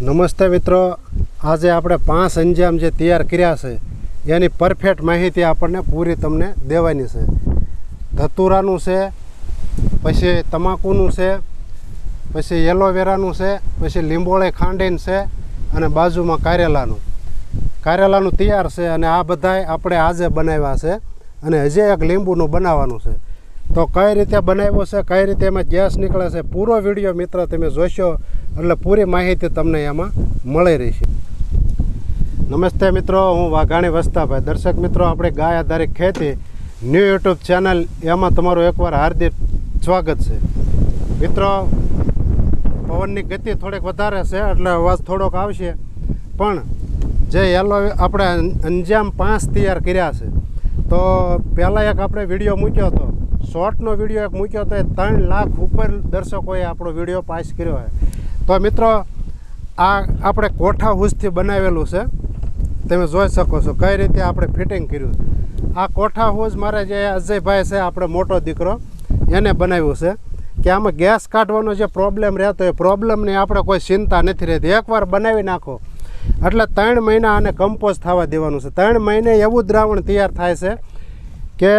નમસ્તે મિત્રો. આજે આપણે પાંચ અંજામ જે તૈયાર કર્યા છે, એની પરફેક્ટ માહિતી આપણને પૂરી તમને દેવાની છે. ધતુરાનું છે, પછી તમાકુનું છે, પછી એલોવેરાનું છે, પછી લીંબોળે ખાંડીન છે, અને બાજુમાં કારેલાનું. કારેલાનું તૈયાર છે અને આ બધાય આપણે આજે બનાવ્યા છે અને હજી એક લીંબુનું બનાવવાનું છે. તો કઈ રીતે બનાવ્યો છે, કઈ રીતે એમાં ગેસ નીકળે છે, પૂરો વીડિયો મિત્ર તમે જોશો એટલે પૂરી માહિતી તમને એમાં મળી રહેશે. નમસ્તે મિત્રો, હું વાઘાણી વસ્તાભાઈ. દર્શક મિત્રો, આપણે ગાય આધારિત ખેતી ન્યૂ યુટ્યુબ ચેનલ એમાં તમારું એકવાર હાર્દિક સ્વાગત છે. મિત્રો, પવનની ગતિ થોડીક વધારે છે, એટલે અવાજ થોડોક આવશે. પણ જે યલો આપણે અંજામ પાંચ તૈયાર કર્યા છે, તો પહેલાં એક આપણે વીડિયો મૂક્યો હતો. શોર્ટનો વીડિયો એક મૂક્યો હતો, એ ત્રણ લાખ ઉપર દર્શકોએ આપણો વીડિયો પાસ કર્યો છે. તો મિત્રો, આ આપણે કોઠા હુસથી બનાવેલું છે. તમે જોઈ શકો છો કઈ રીતે આપણે ફિટિંગ કર્યું આ કોઠા હુસ મારે જે અજયભાઈ છે, આપણે મોટો દીકરો, એને બનાવ્યું છે. કે આમાં ગેસ કાઢવાનો જે પ્રોબ્લેમ રહેતો એ પ્રોબ્લેમની આપણે કોઈ ચિંતા નથી રહેતી. એકવાર બનાવી નાખો. એટલે ત્રણ મહિના આને કમ્પોઝ થવા દેવાનું છે. ત્રણ મહિને એવું દ્રાવણ તૈયાર થાય છે કે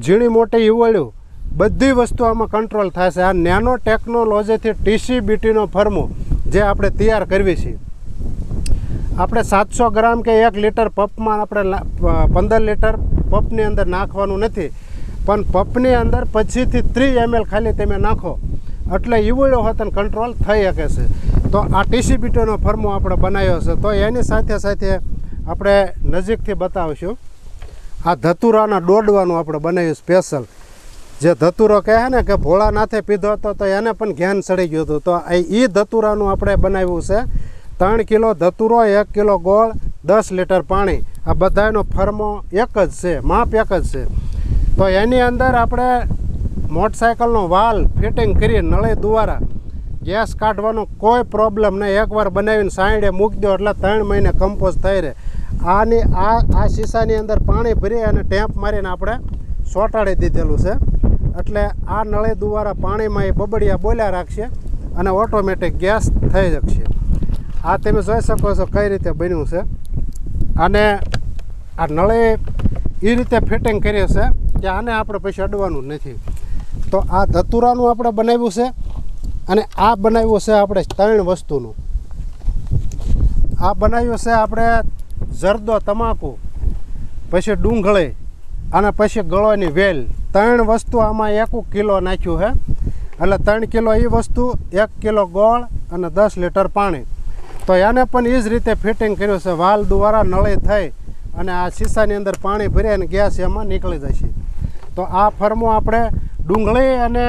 ઝીણી મોટી ઈવળ્યું બધી વસ્તુ આમાં કંટ્રોલ થાય છે આ નેનો ટેકનોલોજીથી ટીસીબીટીનો ફર્મો જે આપણે તૈયાર કરવી છે. આપણે સાતસો ગ્રામ કે એક લીટર પપમાં આપણે પંદર લીટર પપની અંદર નાખવાનું નથી. પણ પપની અંદર પછીથી ત્રીસ એમએલ ખાલી તમે નાખો. એટલે ઈવળ્યો હોત અને કંટ્રોલ થઈ શકે છે. તો આ ટીસીબીટીનો ફર્મો આપણે બનાવ્યો છે. તો એની સાથે સાથે આપણે નજીકથી બતાવીશું. આ ધતુરાના દોડવાનું આપણે બનાવ્યું સ્પેશિયલ જે ધતુરો કહે ને કે ભોળાનાથે પીધો હતો તો એને પણ જ્ઞાન ચડી ગયું હતું. તો એ ધતુરાનું આપણે બનાવ્યું છે. ત્રણ કિલો ધતુરો, એક કિલો ગોળ, દસ લીટર પાણી. આ બધાનો ફર્મો એક જ છે, માપ એક જ છે. તો એની અંદર આપણે મોટરસાયકલનો વાલ ફિટિંગ કરી નળી દ્વારા ગેસ કાઢવાનો કોઈ પ્રોબ્લેમ નહીં. એકવાર બનાવીને સાઈડે મૂકી દો એટલે ત્રણ મહિને કમ્પોઝ થઈ રહે. આની આ આ શીશાની અંદર પાણી ભરી અને ટેમ્પ મારીને આપણે સોટાડી દીધેલું છે. એટલે આ નળી દ્વારા પાણીમાં એ બબડિયા બોલ્યા રાખશે અને ઓટોમેટિક ગેસ થઈ જશે. આ તમે જોઈ શકો છો કઈ રીતે બન્યું છે. અને આ નળી એ રીતે ફિટિંગ કરી છે કે આને આપણે પછી અડવાનું નથી. તો આ ધતુરાનું આપણે બનાવ્યું છે અને આ બનાવ્યું છે આપણે ત્રણ વસ્તુનું. આ બનાવ્યું છે આપણે જરદો તમાકુ, પછી ડુંગળી અને પછી ગળોની વેલ. ત્રણ વસ્તુ આમાં એક કિલો નાખ્યું છે એટલે ત્રણ કિલો એ વસ્તુ, એક કિલો ગોળ અને દસ લીટર પાણી. તો એને પણ એ જ રીતે ફિટિંગ કર્યું છે. વાલ દ્વારા નળી થઈ અને આ શીશાની અંદર પાણી ભરી અને ગેસ એમાં નીકળી જશે. તો આ ફર્મો આપણે ડુંગળી અને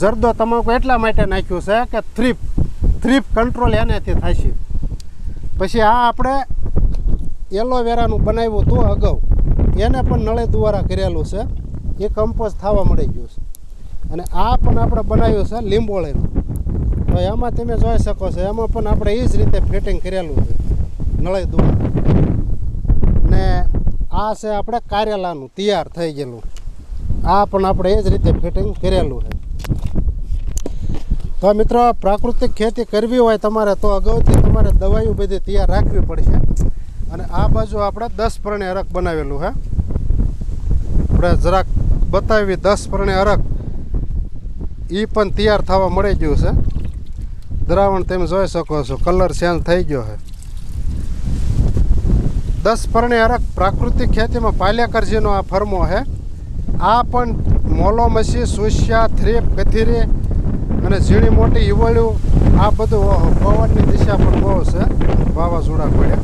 જરદો તમાકુ એટલા માટે નાખ્યું છે કે થ્રીપ થ્રીપ કંટ્રોલ એનાથી થશે પછી આ આપણે એલોવેરાનું બનાવ્યું હતું અગાઉ. એને પણ નળે દ્વારા કરેલું છે. એ કમ્પોઝ થવા મળી ગયું છે. અને આ પણ આપણે બનાવ્યું છે લીંબોળીનું. તો એમાં તમે જોઈ શકો છો, એમાં પણ આપણે એ જ રીતે ફિટિંગ કરેલું છે, નળે દ્વારા. ને આ છે આપણે કારેલાનું, તૈયાર થઈ ગયેલું. આ પણ આપણે એ જ રીતે ફિટિંગ કરેલું છે. તો મિત્રો, પ્રાકૃતિક ખેતી કરવી હોય તમારે, તો અગાઉથી તમારે દવાઈઓ બધી તૈયાર રાખવી પડશે. અને આ બાજુ આપણે દસ પરણે અરક બનાવેલું છે આપણે જરાક બતાવી દસ પરણે અરક. એ પણ તૈયાર થવા મળી ગયું છે. દ્રાવણ તમે જોઈ શકો છો, કલર ચેન્જ થઈ ગયો છે. દસ પરણે અરક પ્રાકૃતિક ખેતીમાં પાલ્યાકરજીનો આ ફર્મો છે. આ પણ મોલોમસી, સુસ્યા, થ્રીપ કથીરી અને ઝીણી મોટી ઈવળ્યું, આ બધું પવનની દિશા પણ બહુ છે. વાવાઝોડા પડ્યા.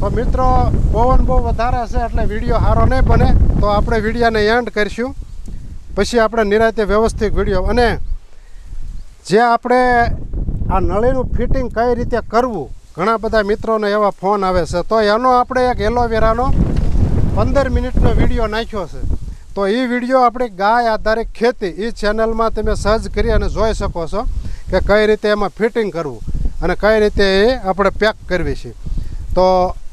તો મિત્રો, પવન બહુ વધારે છે એટલે વીડિયો સારો નહીં બને. તો આપણે વિડીયાને એન્ડ કરીશું. પછી આપણે નિરાતે વ્યવસ્થિત વીડિયો અને જે આપણે આ નળીનું ફિટિંગ કઈ રીતે કરવું, ઘણા બધા મિત્રોને એવા ફોન આવે છે. તો એનો આપણે એક એલોવેરાનો પંદર મિનિટનો વીડિયો નાખ્યો છે. તો એ વીડિયો આપણી ગાય આધારિત ખેતી એ ચેનલમાં તમે સર્ચ કરી અને જોઈ શકો છો કે કઈ રીતે એમાં ફિટિંગ કરવું અને કઈ રીતે એ આપણે પેક કરવી છે. તો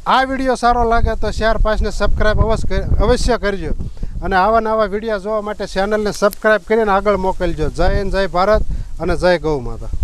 આ વીડિયો સારો લાગે તો શેર પાસને સબસ્ક્રાઈબ અવશ્ય અવશ્ય કરજો. અને આવા નવા વીડિયો જોવા માટે ચેનલને સબસ્ક્રાઈબ કરીને આગળ મોકલજો. જય હિન્દ, જય ભારત અને જય ગૌ માતા.